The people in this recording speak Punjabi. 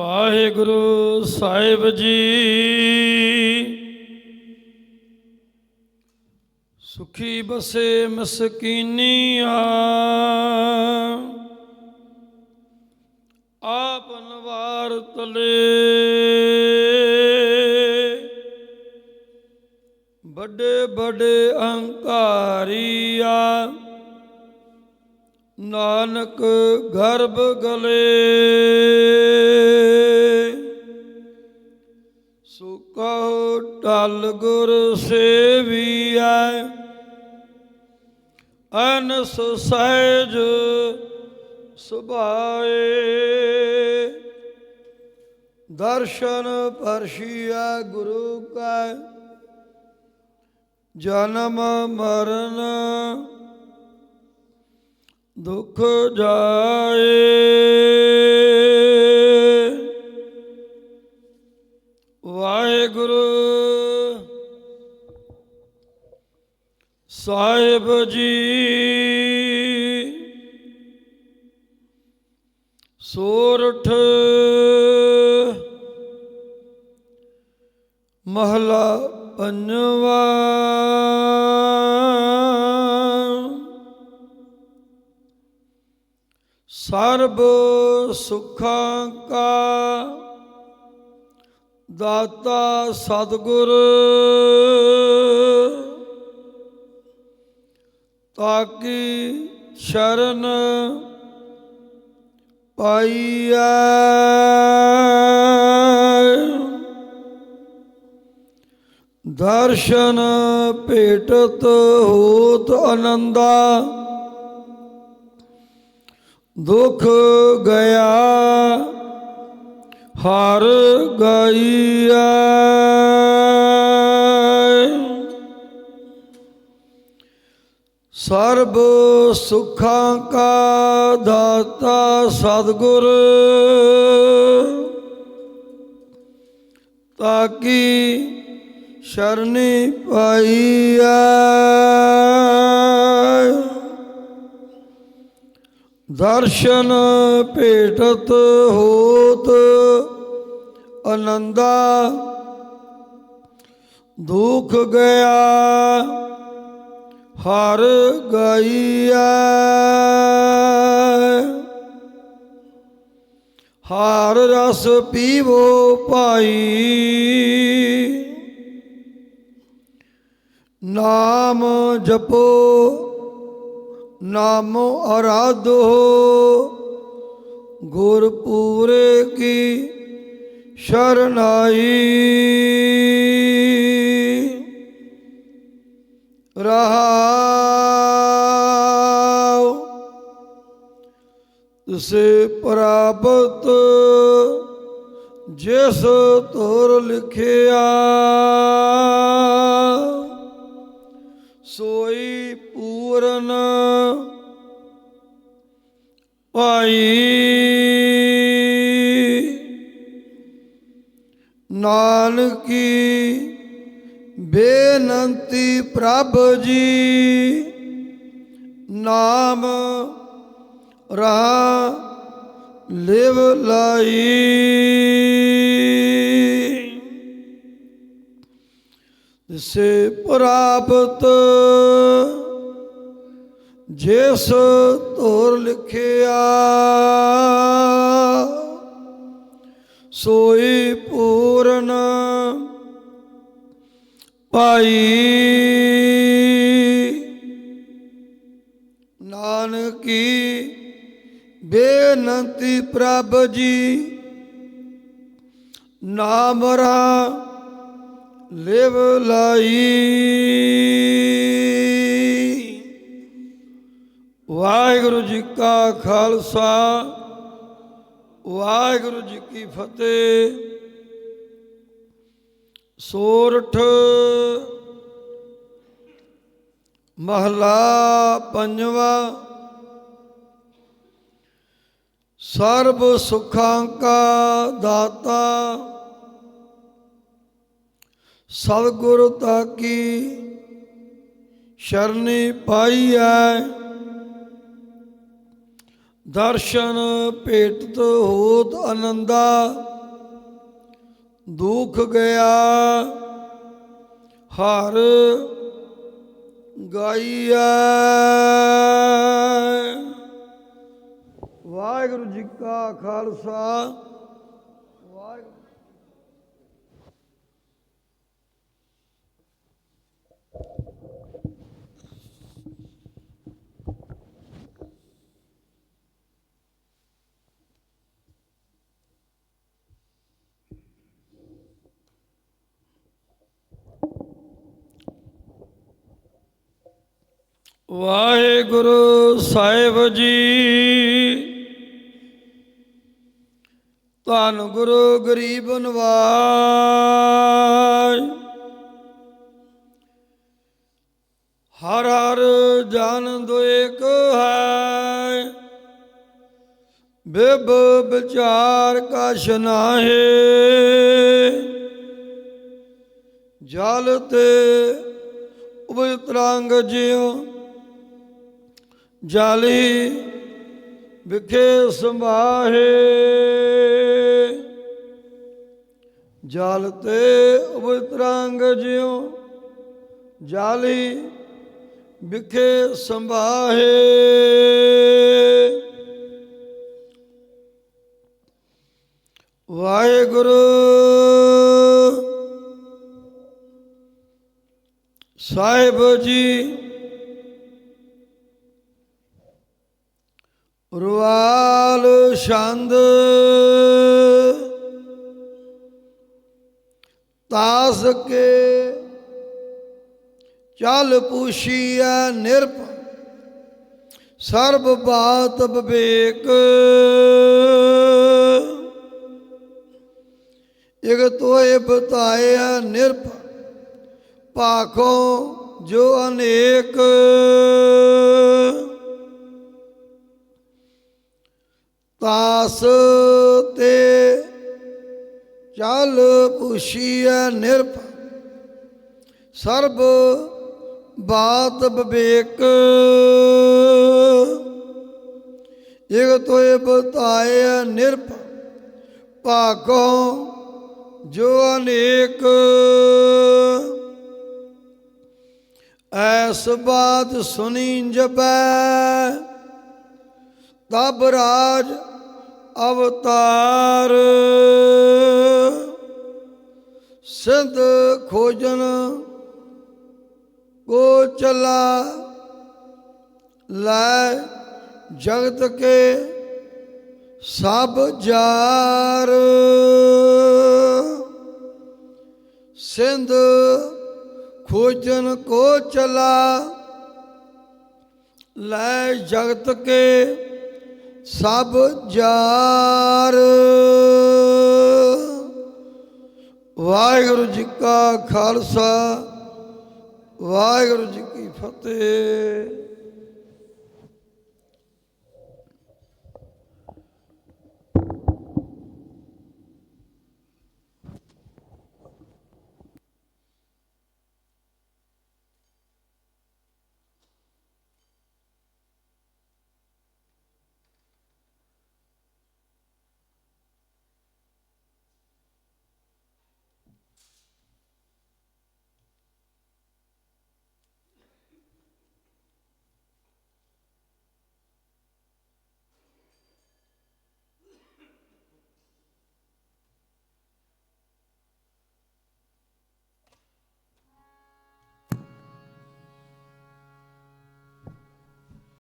ਵਾਹਿਗੁਰੂ ਸਾਹਿਬ ਜੀ। ਸੁਖੀ ਬਸੇ ਮਸਕੀਨੀਆਂ ਆਪ ਨਵਾਰ ਤਲੇ। ਵੱਡੇ ਵੱਡੇ ਅਹੰਕਾਰੀਆ ਨਾਨਕ ਗਰਭ ਗਲੇ। ਟਲ ਗੁਰ ਸੇਵੀਐ। ਅਨਸ ਸਹਿਜ ਸੁਭਾਏ। ਦਰਸ਼ਨ ਪਰਸ਼ੀਆ ਗੁਰੂ ਕਾ। ਜਨਮ ਮਰਨ ਦੁਖ ਜਾਏ। ਵਾਹਿਗੁਰੂ ਸਾਹਿਬ ਜੀ। ਸੋਰਠ ਮਹਲਾ ਪੰਜਵਾ। ਸਰਬ ਸੁਖਾਂ ਕਾ ਦਾਤਾ ਸਤਿਗੁਰ। ਤਾਕੀ ਸ਼ਰਨ ਪਾਈਐ। ਦਰਸ਼ਨ ਭੇਟਤ ਹੋਤ ਆਨੰਦਾ ਦੁਖ ਗਿਆ ਹਰ ਗਈਐ। ਸਰਬ ਸੁਖਾਂ ਕਾ ਦਾਤਾ ਸਤਿਗੁਰ, ਤਾਕੀ ਸ਼ਰਨੀ ਪਾਈ ਪਾਈਐ। ਦਰਸ਼ਨ ਭੇਟਤ ਹੋਤ ਆਨੰਦਾ ਦੁਖ ਗਿਆ। ਹਰ ਗਈਐ। ਹਰ ਰਸ ਪੀਵੋ ਭਾਈ। ਨਾਮ ਜਪੋ ਨਾਮ ਅਰਾਧੋ। ਗੁਰ ਪੂਰੇ ਕੀ ਸ਼ਰਨਾਈ। ਸੇ ਪ੍ਰਾਪਤ ਜਿਸ ਤੁਰ ਲਿਖਿਆ ਸੋਈ ਪੂਰਨ ਪਾਈ ਨਾਨਕੀ ਬੇਨੰਤੀ ਪ੍ਰਭ ਜੀ ਨਾਮ ਰਹਾ ਲਿਵ ਲਾਈ। ਸੇ ਪ੍ਰਾਪਤ ਜਿਸ ਤੋਰ ਲਿਖਿਆ ਸੋਈ ਪੂਰਨ ਪਾਈ। ਬੇਨੰਤੀ ਪ੍ਰਭ ਜੀ, ਨਾਮ ਰਾ ਲਿਵ ਲਾਈ। ਵਾਹਿਗੁਰੂ ਜੀ ਕਾ ਖਾਲਸਾ, ਵਾਹਿਗੁਰੂ ਜੀ ਕੀ ਫਤਿਹ। ਸੋਰਠ ਮਹਲਾ ਪੰਜਵਾ ਸਰਬ ਸੁਖਾਂ ਕਾ ਦਾਤਾ, ਸਤਿਗੁਰ ਤਾਕੀ ਸ਼ਰਨੀ ਪਾਈ ਪਾਈਐ। ਦਰਸ਼ਨ ਭੇਟਤ ਹੋਤ ਆਨੰਦਾ ਦੁਖ ਗਿਆ ਹਰ ਗਾਈਐ। ਵਾਹਿਗੁਰੂ ਜੀ ਕਾ ਖਾਲਸਾ। ਵਾਹਿਗੁਰੂ ਵਾਹਿਗੁਰੂ ਸਾਹਿਬ ਜੀ। ਧੰਨ ਗੁਰੂ ਗਰੀਬ ਨਵਾਜ। ਹਰ ਹਰ ਜਨ ਦੁਇਕ ਹੈ। ਬਿਬ ਵਿਚਾਰ ਕਛ ਨਾਹੀ। ਜਲ ਤੇ ਉਬਤਰੰਗ ਜਿਉ ਜਾਲੀ ਵਿਖੇ ਸੰਭਾਹੇ। ਜਲ ਤੇ ਉਬਤਰੰਗ ਜਿਉ ਜਾਲੀ ਵਿਖੇ ਸੰਭਾਹੇ ਵਾਹਿਗੁਰੂ ਸਾਹਿਬ ਜੀ ਰਵਾਲ ਛੰਦ। ਤਾਸ ਕੇ ਚਲ ਪੂਸ਼ੀਐ ਨਿਰਪ, ਸਰਬ ਬਾਤ ਵਿਵੇਕ। ਇਕ ਤੋਏ ਬਤਾਇਆ ਨਿਰਪ ਪਾਖੋਂ ਜੋ ਅਨੇਕ। ਤਾਸ ਚਲ ਪੁਸ਼ੀਐ ਨਿਰਭ, ਸਰਬ ਬਾਤ ਵਿਵੇਕ ਇਕ ਤੋਏ ਬਤਾਏ ਨਿਰਭ, ਭਾਗੋਂ ਜੋ ਅਨੇਕ। ਐਸ ਬਾਤ ਸੁਣੀ ਜਪੈ, ਤਬ ਰਾਜ ਅਵਤਾਰ। ਸਿੱਧ ਖੋਜਨ ਕੋ ਚਲਾ ਲੈ ਜਗਤ ਕੇ ਸਭ ਜਾਰ। ਸਿੰਧ ਖੋਜਨ ਕੋ ਚਲਾ ਲੈ ਜਗਤ ਕੇ ਸਭ ਜਾਰ। ਵਾਹਿਗੁਰੂ ਜੀ ਕਾ ਖਾਲਸਾ ਵਾਹਿਗੁਰੂ ਜੀ ਕੀ ਫਤਿਹ।